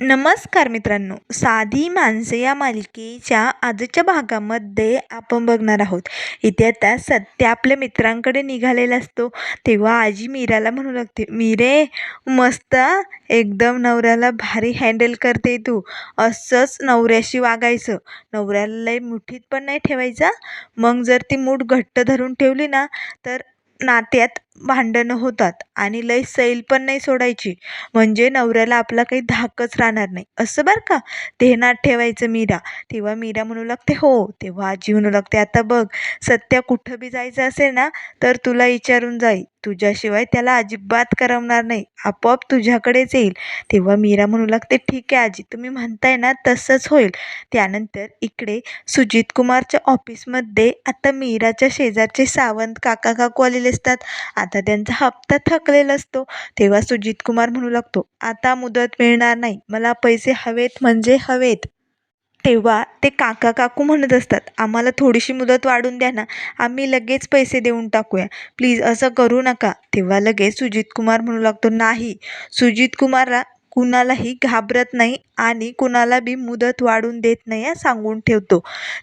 नमस्कार मित्रांनो. साधी माणसे या मालिकेच्या आजच्या भागामध्ये आपण बघणार आहोत. इथे आता सत्या आपल्या मित्रांकडे निघालेला असतो. तेव्हा आजी मीराला म्हणू लागते मीरे मस्त एकदम नवऱ्याला भारी हँडल करते तू. असंच नवऱ्याशी वागायचं. नवऱ्याला मुठीत पण नाही ठेवायचा. मग जर ती मूठ घट्ट धरून ठेवली ना तर नात्यात भांडणं होतात आणि लय सैल पण नाही सोडायची. म्हणजे नवऱ्याला आपला काही धाकच राहणार नाही. असं बरं का? ध्यानात ठेवायचं मीरा. तेव्हा मीरा म्हणू लागते हो. तेव्हा आजी म्हणू लागते आता बघ सत्या कुठं बी जायचं असेल ना तर तुला विचारून जाईल. तुझ्याशिवाय त्याला अजिबात करमणार नाही. आपोआप तुझ्याकडेच येईल. तेव्हा मीरा म्हणू लागते ठीक आहे आजी तुम्ही म्हणताय ना तसंच होईल. त्यानंतर इकडे सुजित कुमारच्या ऑफिसमध्ये आता मीराच्या शेजारचे सावंत काका काकू आलेले असतात. आता त्यांचा हप्ता थकलेला असतो. तेव्हा सुजित कुमार म्हणू लागतो आता मुदत मिळणार नाही. मला पैसे हवेत म्हणजे हवेत. तेव्हा ते काका काकू म्हणत असतात आम्हाला थोडीशी मुदत वाढून द्या ना आम्ही लगेच पैसे देऊन टाकूया. प्लीज असं करू नका. तेव्हा लगेच सुजित कुमार म्हणू लागतो नाही सुजित कुमारला कुणालाही घाबरत नाही आणि कुणाला बी मुदत वाढून देत नाही हा सांगून ठेवतो.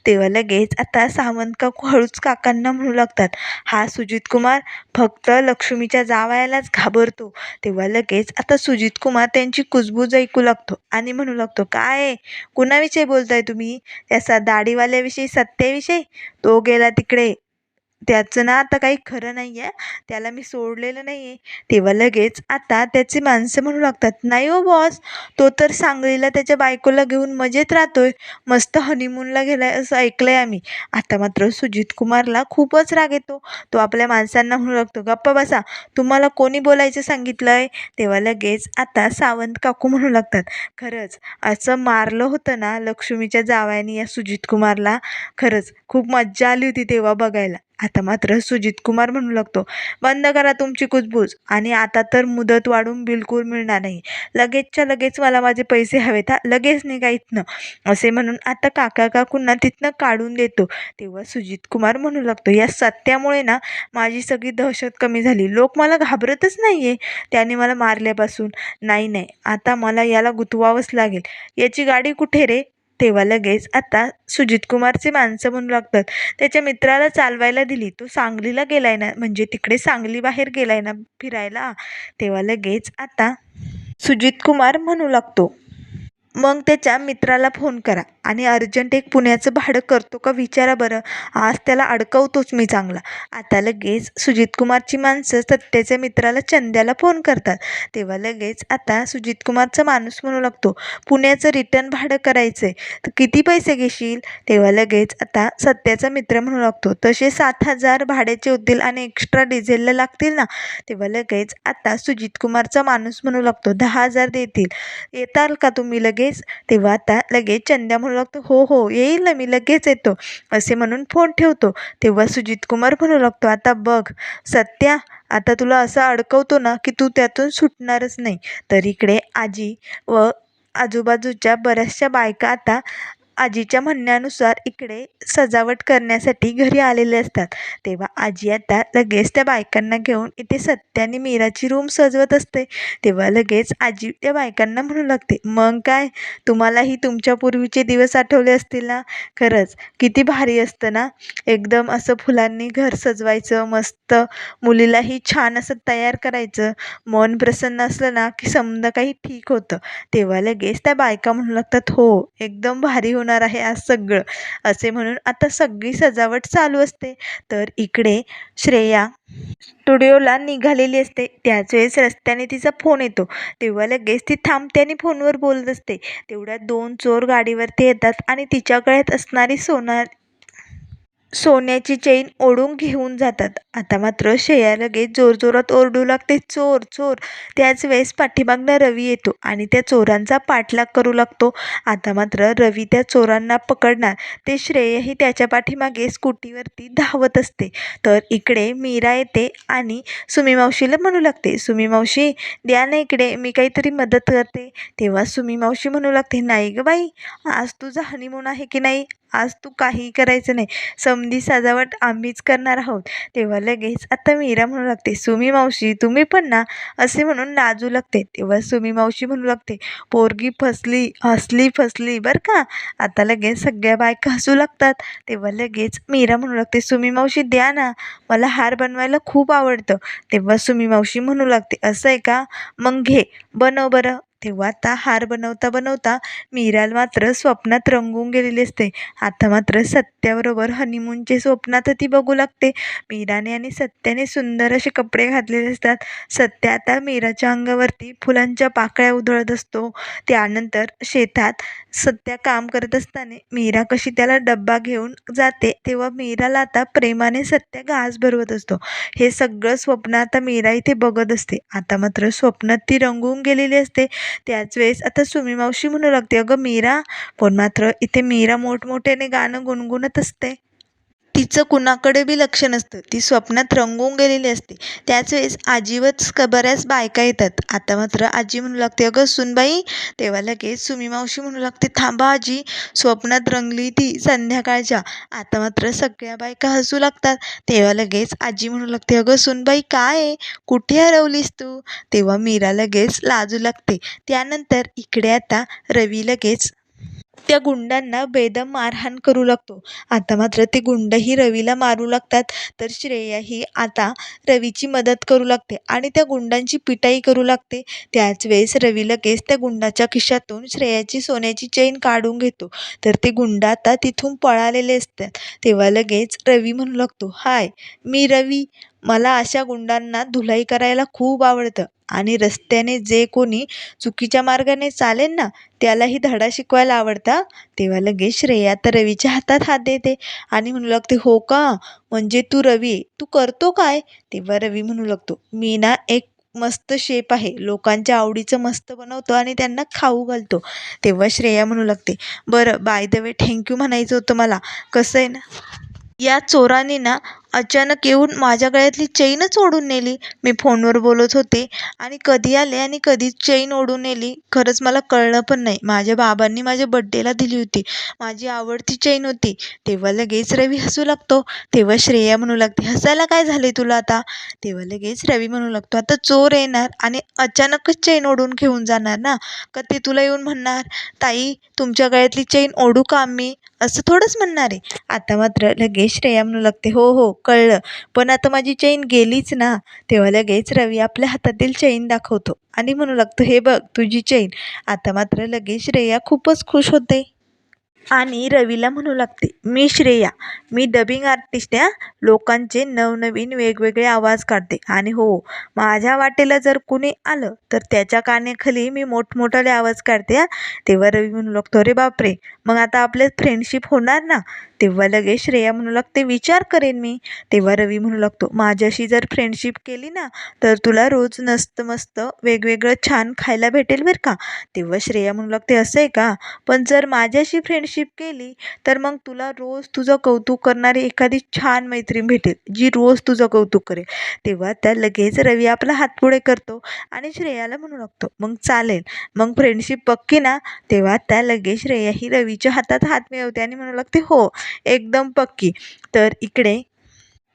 तेव्हा लगेच आता सावंत काकू हळूच काकांना म्हणू लागतात हा सुजित कुमार फक्त लक्ष्मीच्या जावयालाच घाबरतो. तेव्हा लगेच आता सुजित कुमार त्यांची कुजबूज ऐकू लागतो आणि म्हणू लागतो काय? आहे? कुणाविषयी बोलताय तुम्ही? त्याचा दाढीवाल्याविषयी सत्याविषयी? तो गेला तिकडे. त्याचं ना आता काही खरं नाही आहे त्याला मी सोडलेलं नाही आहे तेव्हा लगेच आता त्याची माणसं म्हणू लागतात नाही हो बॉस तो तर सांगलीला त्याच्या बायकोला घेऊन मजेत राहतोय. मस्त हनीमूनला गेलाय असं ऐकलं आहे आम्ही. आता मात्र सुजित कुमारला खूपच राग येतो. तो आपल्या माणसांना म्हणू लागतो गप्पा बसा तुम्हाला कोणी बोलायचं सांगितलं आहे तेव्हा लगेच आता सावंत काकू म्हणू लागतात खरंच असं मारलं होतं ना लक्ष्मीच्या जावयाने या सुजित कुमारला खरंच खूप मज्जा आली होती तेव्हा बघायला. आता मात्र सुजित कुमार म्हणू लागतो बंद करा तुमची कुजबूज आणि आता तर मुदत वाढून बिलकुल मिळणार नाही. लगेचच्या लगेच मला माझे पैसे हवेत हा? लगेच निघा इथनं. असे म्हणून आता काका काकूंना तिथनं काढून देतो. तेव्हा सुजित कुमार म्हणू लागतो या सत्यामुळे ना माझी सगळी दहशत कमी झाली. लोक मला घाबरतच नाही आहे त्याने मला मारल्यापासून. नाही नाही. आता मला याला गुतवावंच लागेल. याची गाडी कुठे रे? तेव्हा लगेच आता सुजित कुमारचे माणसं म्हणू लागतात. त्याच्या मित्राला चालवायला दिली. तो सांगलीला गेलाय ना म्हणजे तिकडे सांगली बाहेर गेलाय ना फिरायला तेव्हा लगेच आता सुजित कुमार म्हणू लागतो. मग त्याच्या मित्राला फोन करा. आणि अर्जंट एक पुण्याचं भाडं करतो का विचारा बरं. आज त्याला अडकवतोच मी चांगला. आता लगेच सुजितकुमारची माणसं सत्याच्या मित्राला चंद्याला फोन करतात. तेव्हा लगेच आता सुजितकुमारचा माणूस म्हणू लागतो पुण्याचं रिटर्न भाडं करायचं आहे तर किती पैसे घेशील? तेव्हा लगेच आता सत्याचा मित्र म्हणू लागतो तसे सात हजार भाड्याचे होतील आणि एक्स्ट्रा डिझेलला लागतील ना? तेव्हा लगेच आता सुजितकुमारचा माणूस म्हणू लागतो दहा हजार देतील. येताल का तुम्ही लगेच? तेव्हा आता लगेच चंद्या म्हणू लागतो हो हो येईल ना मी लगेच येतो. असे म्हणून फोन ठेवतो. तेव्हा सुजित कुमार म्हणू लागतो आता बघ सत्या आता तुला असं अडकवतो ना की तू त्यातून सुटणारच नाही. तर इकडे आजी व आजूबाजूच्या बऱ्याचशा बायका आता आजीच्या म्हणण्यानुसार इकडे सजावट करण्यासाठी घरी आलेले असतात. तेव्हा आजी आता लगेच त्या बायकांना घेऊन इथे सत्य आणि मीराची रूम सजवत असते. तेव्हा लगेच आजी त्या बायकांना म्हणू लागते मग काय? तुम्हालाही तुमच्या पूर्वीचे दिवस आठवले असतील ना? खरंच किती भारी असतं ना? एकदम असं फुलांनी घर सजवायचं मस्त मुलीलाही छान असं तयार करायचं. मन प्रसन्न असलं ना की समजा काही ठीक होतं. तेव्हा लगेच त्या बायका म्हणू लागतात हो एकदम भारी होऊन होणार आहे आज सगळं. असे म्हणून आता सगळी सजावट चालू असते. तर इकडे श्रेया स्टुडिओला निघालेली असते. त्याच वेळेस रस्त्याने तिचा फोन येतो. तेव्हा लगेच ती थांबते आणि फोनवर बोलत असते. तेवढ्या दोन चोर गाडीवरती येतात आणि तिच्या गळ्यात असणारी सोना सोन्याची चैन ओढून घेऊन जातात. आता मात्र श्रेया लगेच जोरजोरात ओरडू लागते. चोर चोर. त्याच वेळेस पाठीमागनं रवी येतो आणि त्या चोरांचा पाठलाग करू लागतो. आता मात्र रवी त्या चोरांना पकडणार. ते श्रेयही त्याच्या पाठीमागे स्कूटीवरती धावत असते. तर इकडे मीरा येते आणि सुमी मावशीला म्हणू लागते. सुमी मावशी द्या ना इकडे. मी काहीतरी मदत करते. तेव्हा सुमी मावशी म्हणू लागते नाही गं बाई. आज तुझा हनीमून आहे की नाही? आज तू काही करायचं नाही. समधी सजावट आम्हीच करणार आहोत. तेव्हा लगेच आता मीरा म्हणू लागते सुमी मावशी तुम्ही पण ना असे म्हणून नाजू लागते. तेव्हा सुमी मावशी म्हणू लागते पोरगी फसली हसली फसली बरं का? आता लगेच सगळ्या बायका हसू लागतात. तेव्हा लगेच मीरा म्हणू लागते सुमी मावशी द्या ना. मला हार बनवायला खूप आवडतं. तेव्हा सुमी मावशी म्हणू लागते असं आहे का? मग घे बनव बरं. तेव्हा आता हार बनवता बनवता मीराल मात्र स्वप्नात रंगून गेलेली असते. आता मात्र सत्याबरोबर हनीमूनचे स्वप्नात ती बघू लागते. मीराने आणि सत्याने सुंदर असे कपडे घातलेले असतात. सत्या आता मीराच्या अंगावरती फुलांच्या पाकळ्या उधळत असतो. त्यानंतर शेतात सत्या काम करत असताना मीरा कशी त्याला डब्बा घेऊन जाते तेव्हा मीराला आता प्रेमाने सत्या घास भरवत असतो. हे सगळं स्वप्न आता मीरा इथे बघत असते. आता मात्र स्वप्नात ती रंगून गेलेली असते. त्याच वेळेस आता सुमी मावशी म्हणू लागते अगं मीरा पण मात्र इथे मीरा मोठमोठ्याने गाणं गुणगुणत असते. तिचं कुणाकडे बी लक्ष नसतं. ती स्वप्नात रंगून गेलेली असते. त्याच वेळेस आजीवच क बऱ्याच बायका येतात. आता मात्र आजी म्हणू लागते अगं सुनबाई तेव्हा लगेच सुमी मावशी म्हणू लागते थांबा आजी स्वप्नात रंगली ती संध्याकाळच्या आता मात्र सगळ्या बायका हसू लागतात. तेव्हा लगेच आजी म्हणू लागते अगं सुनबाई काय आहे? कुठे हरवलीस तू? तेव्हा मीरा लगेच लाजू लागते. त्यानंतर इकडे आता रवी लगेच त्या गुंडांना बेदम मारहाण करू लागतो. आता मात्र ते गुंडही रवीला मारू लागतात तर श्रेया ही आता रवीची मदत करू लागते आणि त्या गुंडांची पिटाई करू लागते. त्याच वेळेस रवी लगेच त्या गुंडाच्या खिशातून श्रेयाची सोन्याची चेन काढून घेतो. तर ते गुंड आता तिथून पळालेले असतात. तेव्हा लगेच रवी म्हणू लागतो हाय मी रवी. मला अशा गुंडांना धुलाई करायला खूप आवडतं. आणि रस्त्याने जे कोणी चुकीच्या मार्गाने चालेल ना त्यालाही धडा शिकवायला आवडता तेव्हा लगेच श्रेया तर रवीच्या हातात हात देते. आणि म्हणू लागते हो का? म्हणजे तू रवी? आहे. तू करतो काय? तेव्हा रवी म्हणू लागतो मी ना एक मस्त शेप आहे. लोकांच्या आवडीचं मस्त बनवतो आणि त्यांना खाऊ घालतो. तेव्हा श्रेया म्हणू लागते बरं बाय द वे थँक्यू म्हणायचं होतं मला. कसं आहे ना या चोराने ना अचानक येऊन माझ्या गळ्यातली चैनच ओढून नेली. मी फोनवर बोलत होते आणि कधी आले आणि कधी चैन ओढून नेली. खरंच मला कळलं पण नाही. माझ्या बाबांनी माझ्या बड्डेला दिली होती. माझी आवडती चैन होती. तेव्हा लगेच रवी हसू लागतो. तेव्हा श्रेया म्हणू लागते हसायला काय झाले तुला आता? तेव्हा लगेच रवी म्हणू लागतो आता चोर येणार आणि अचानकच चैन ओढून घेऊन जाणार ना? का ते तुला येऊन म्हणणार? ताई तुमच्या गळ्यातली चैन ओढू का आम्ही? असं थोडंच म्हणणार आहे. आता मात्र लगेच श्रेया म्हणू लागते हो हो कळलं. पण आता माझी चैन गेलीच ना. तेव्हा लगेच रवी आपल्या हातातील चैन दाखवतो. आणि म्हणू लागतो हे बघ तुझी चैन. आता मात्र लगेच श्रेया खूपच खुश होते. आणि रवीला म्हणू लागते मी श्रेया. मी डबिंग आर्टिस्ट या लोकांचे नवनवीन वेगवेगळे आवाज काढते. आणि हो माझ्या वाटेला जर कुणी आलं तर त्याच्या कानेखाली मी मोठमोठाले आवाज काढते तेव्हा रवी म्हणू लागतो अरे बापरे! मग आता आपले फ्रेंडशिप होणार ना? तेव्हा लगेच श्रेया म्हणू लागते विचार करेन मी. तेव्हा रवी म्हणू लागतो माझ्याशी जर फ्रेंडशिप केली ना तर तुला रोज नस्त मस्त वेगवेगळं छान खायला भेटेल बरं का? तेव्हा श्रेया म्हणू लागते असं आहे का? पण जर माझ्याशी फ्रेंडशिप केली तर मग तुला रोज तुझं कौतुक करणारी एखादी छान मैत्रीण भेटेल जी रोज तुझं कौतुक करेल. तेव्हा त्या लगेच रवी आपला हात पुढे करतो आणि श्रेयाला म्हणू लागतो मग चालेल मग फ्रेंडशिप पक्की ना? तेव्हा त्या लगेच श्रेया ही रवीच्या हातात हात मिळवते आणि म्हणू लागते हो एकदम पक्की. तर इकडे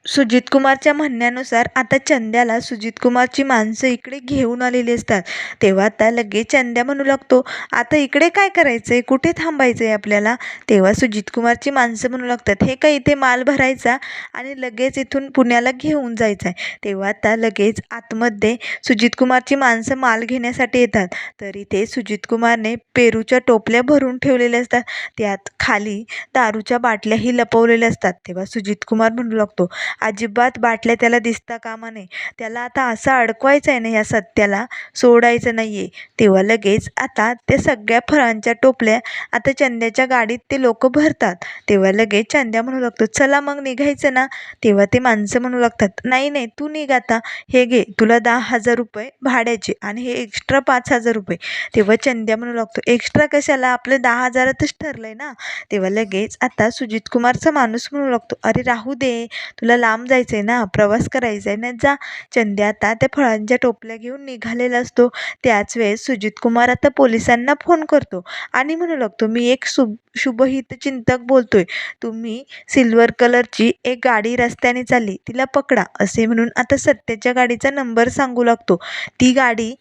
सुजित कुमारच्या म्हणण्यानुसार आता चंद्याला सुजित कुमारची माणसं इकडे घेऊन आलेली असतात. तेव्हा आता लगेच चंद्या म्हणू लागतो आता इकडे काय करायचं आहे कुठे थांबायचं आहे आपल्याला? तेव्हा सुजित कुमारची माणसं म्हणू लागतात हे काय इथे माल भरायचा आणि लगेच इथून पुण्याला घेऊन जायचं आहे तेव्हा आता लगेच आतमध्ये सुजित कुमारची माणसं माल घेण्यासाठी येतात. तर इथे सुजित कुमारने पेरूच्या टोपल्या भरून ठेवलेल्या असतात. त्यात खाली दारूच्या बाटल्याही लपवलेल्या असतात. तेव्हा सुजित कुमार म्हणू लागतो अजिबात बाटल्या त्याला दिसता कामा नये. त्याला आता असं अडकवायचं आहे ना ह्या सत्याला. सोडायचं नाही आहे तेव्हा लगेच आता त्या सगळ्या फळांच्या टोपल्या आता चंद्याच्या गाडीत ते लोक भरतात. तेव्हा लगेच चंद्या म्हणू लागतो चला मग निघायचं ना. तेव्हा ते माणसं म्हणू लागतात नाही नाही तू निघ आता. हे घे तुला दहा हजार रुपये भाड्याचे आणि हे एक्स्ट्रा पाच हजार रुपये. तेव्हा चंद्या म्हणू लागतो एक्स्ट्रा कशाला? आपलं दहा हजारातच ठरलं आहे ना. तेव्हा लगेच आता सुजित कुमारचा माणूस म्हणू लागतो अरे राहू दे तुला लांब जायचं आहे ना प्रवास करायचा आहे ना जा. चंद्या आता त्या फळांच्या टोपल्या घेऊन निघालेला असतो. त्याच वेळेस सुजित कुमार आता पोलिसांना फोन करतो आणि म्हणू लागतो मी एक शुभ शुभहितचिंतक बोलतोय. तुम्ही सिल्वर कलरची एक गाडी रस्त्याने चालली तिला पकडा असे म्हणून आता सत्याच्या गाडीचा नंबर सांगू लागतो. ती गाडी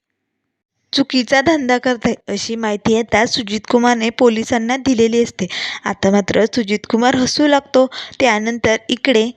चुकीचा धंदा करताय अशी माहिती आता सुजित कुमारने पोलिसांना दिलेली असते. आता मात्र सुजित कुमार हसू लागतो. त्यानंतर इकडे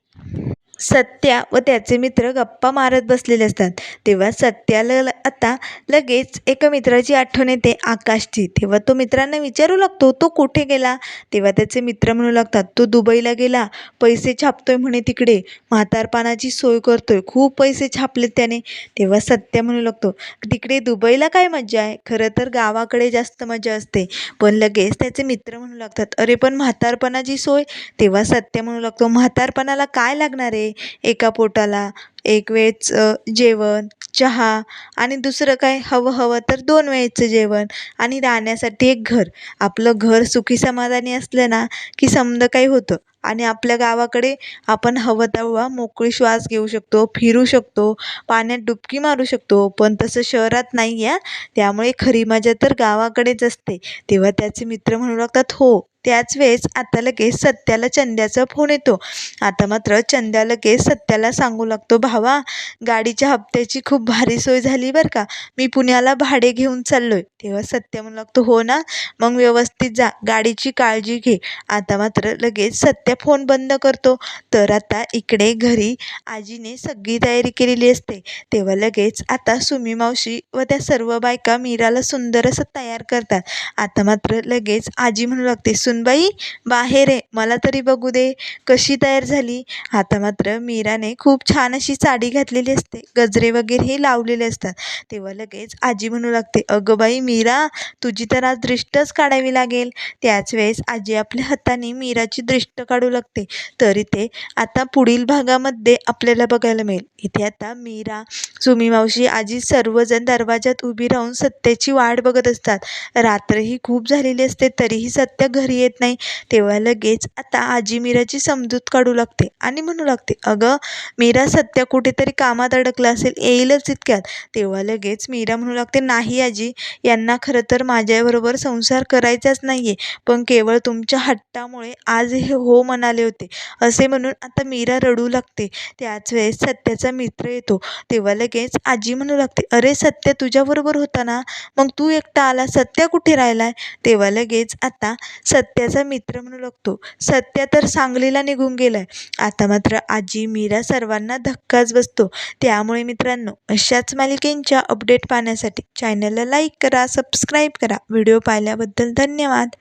सत्या व त्याचे मित्र गप्पा मारत बसलेले असतात. तेव्हा सत्याला ल- आता लगेच एका मित्राची आठवण येते आकाशची. तेव्हा तो मित्रांना विचारू लागतो तो कुठे गेला? तेव्हा त्याचे मित्र म्हणू लागतात तो दुबईला गेला. पैसे छापतोय म्हणे तिकडे. म्हातारपणाची सोय करतोय. खूप पैसे छापलेत त्याने. तेव्हा सत्य म्हणू लागतो तिकडे दुबईला काय मजा आहे? खरं तर गावाकडे जास्त मजा असते. पण लगेच त्याचे मित्र म्हणू लागतात अरे पण म्हातारपणाची सोय? तेव्हा सत्य म्हणू लागतो म्हातारपणाला काय लागणार आहे? एका पोटाला एक वेळच जेवण चहा आणि दुसरं काय? हवं हवं तर दोन वेळेचं जेवण आणि राहण्यासाठी एक घर. आपलं घर सुखी समाधानी असलं ना की समदं काही होतं. आणि आपल्या गावाकडे आपण हवं तेव्हा मोकळी श्वास घेऊ शकतो फिरू शकतो पाण्यात डुबकी मारू शकतो. पण तसं शहरात नाही आहे त्यामुळे खरी मजा तर गावाकडेच असते. तेव्हा त्याचे मित्र म्हणू लागतात हो त्याच वेळेस आता लगेच सत्याला चंद्याचा फोन येतो. आता मात्र चंद्या लगेच सत्याला सांगू लागतो भावा गाडीच्या हप्त्याची खूप भारी सोय झाली बरं का. मी पुण्याला भाडे घेऊन चाललोय. तेव्हा सत्य म्हणू लागतो हो ना मग व्यवस्थित जा गाडीची काळजी घे. आता मात्र लगेच सत्य फोन बंद करतो. तर आता इकडे घरी आजीने सगळी तयारी केलेली असते. तेव्हा लगेच आता सुमी मावशी व त्या सर्व बायका मीराला सुंदर असं तयार करतात. आता मात्र लगेच आजी म्हणू लागते सुनबाई बाहेर आहे. मला तरी बघू दे कशी तयार झाली. आता मात्र मीराने खूप छान अशी साडी घातलेली असते. गजरे वगैरे हे लावलेले असतात. तेव्हा लगेच आजी म्हणू लागते अगं बाई मीरा तुझी तर आज दृष्टच काढावी लागेल. त्याच वेळेस आजी आपल्या हाताने मीराची दृष्ट काढू लागते. तर इथे आता पुढील भागामध्ये आपल्याला बघायला मिळेल. इथे आता मीरा सुमी मावशी आजी सर्वजण दरवाजात उभी राहून सत्याची वाट बघत असतात. रात्रही खूप झालेली असते तरीही सत्य घरी येत नाही. तेव्हा लगेच आता आजी मीराची समजूत काढू लागते आणि म्हणू लागते अगं मीरा सत्य कुठेतरी कामात अडकला असेल येईलच इतक्यात. तेव्हा लगेच मीरा म्हणू लागते नाही आजी यांना खरं तर माझ्याबरोबर संसार करायचाच नाही आहे पण केवळ तुमच्या हट्टामुळे आज हे हो म्हणाले होते. असे म्हणून आता मीरा रडू लागते. त्याच वेळेस सत्याचा मित्र येतो. तेव्हा लगेच आजी म्हणू लागते अरे सत्य तुझ्याबरोबर होता ना? मग तू एकटा आला सत्य कुठे राहिलाय? तेव्हा लगेच आता सत्य सत्याचा मित्र म्हणू लागतो. सत्य तर सांगलीला निघून गेलाय. आता मात्र आजी मीरा सर्वांना धक्काच बसतो. त्यामुळे मित्रांनो अशाच मालिकेंच्या अपडेट पाहण्यासाठी चॅनलला लाईक करा सबस्क्राईब करा. व्हिडिओ पाहिल्याबद्दल धन्यवाद.